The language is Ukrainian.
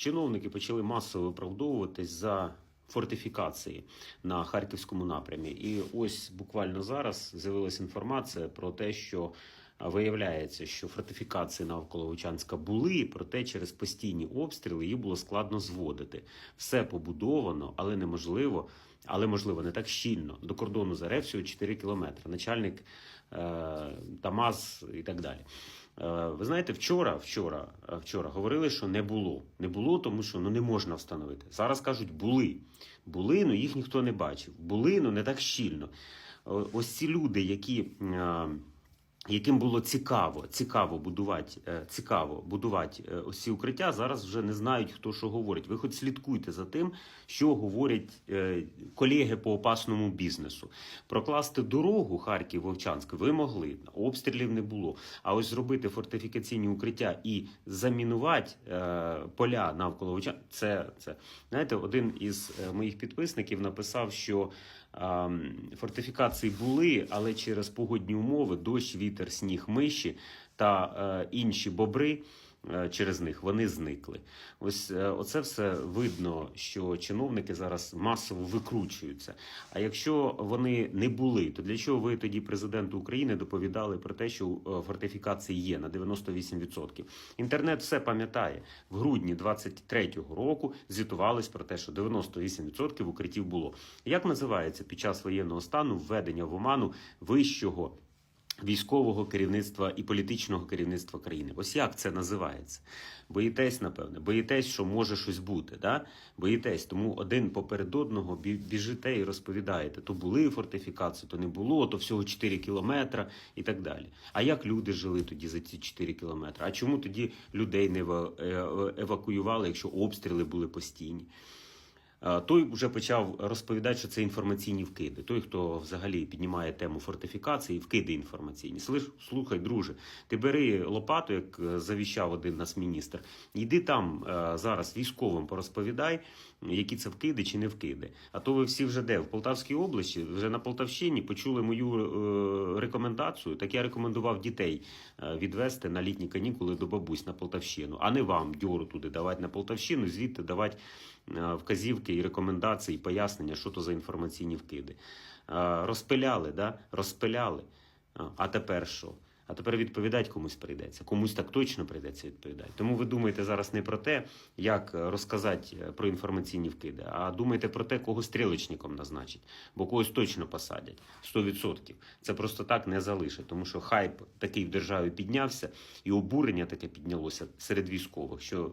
чиновники почали масово виправдовуватись за фортифікації на харківському напрямі. І ось буквально зараз з'явилася інформація про те, що виявляється, що фортифікації навколо Вовчанська були, проте через постійні обстріли їх було складно зводити. Все побудовано, але неможливо. Але можливо не так щільно до кордону з РФ всього 4 кілометри. Начальник е, Тамаз і так далі. Е, ви знаєте, вчора, вчора, е, вчора говорили, що не було. Не було, тому що ну не можна встановити. Зараз кажуть, були. Були, але їх ніхто не бачив. Були, але не так щільно. Ось ці люди, які. е, яким було цікаво, цікаво будувати, е, цікаво будувати е, ось ці укриття, зараз вже не знають, хто що говорить. Ви хоч слідкуйте за тим, що говорять е, колеги по опасному бізнесу. Прокласти дорогу Харків Вовчанськ ви могли, обстрілів не було. А ось зробити фортифікаційні укриття і замінувати поля навколо Вовчанська, це, це знаєте, один із моїх підписників написав, що Фортифікації були, але через погодні умови, дощ, вітер, сніг, миші та е, інші бобри е, через них вони зникли. Ось е, оце все видно, що чиновники зараз масово викручуються. А якщо вони не були, то для чого ви тоді президенту України доповідали про те, що фортифікації є на 98%? Інтернет все пам'ятає. В грудні 23-го року звітувались про те, що 98% укриттів було. Як називається під час воєнного стану введення в оману вищого військового керівництва і політичного керівництва країни? Ось як це називається? Боїтесь, напевне, боїтесь, що може щось бути. Да? Боїтесь, тому один поперед одного бі- біжите і розповідаєте: то були фортифікації, то не було, то всього 4 кілометри і так далі. А як люди жили тоді за ці 4 кілометри? А чому тоді людей не eva- е- евакуювали, якщо обстріли були постійні? Е, Той вже почав розповідати, що це інформаційні вкиди. Той, хто взагалі піднімає тему фортифікації, вкиди інформаційні. Слухай, друже, ти бери лопату, як е, завіщав один нас міністр. Йди там е, зараз військовим порозповідай, які це вкиди чи не вкиди. А то ви всі вже де в Полтавській області, вже на Полтавщині почули мою рекомендацію. Так я рекомендував дітей е, відвести на літні канікули до бабусь на Полтавщину, а не вам дьору туди давати на Полтавщину, звідти давати е, вказівки і рекомендації, і пояснення, що то за інформаційні вкиди. Е, Розпиляли, да? розпиляли. А, А тепер що? А тепер відповідати комусь прийдеться. Комусь так точно прийдеться відповідати. Тому ви думаєте зараз не про те, як е, розказати е, про інформаційні вкиди, а думаєте про те, кого стрілочником назначить, бо когось точно посадять 100%. Це просто так не залишить, тому що хайп такий в державі піднявся, і обурення таке піднялося серед військових, що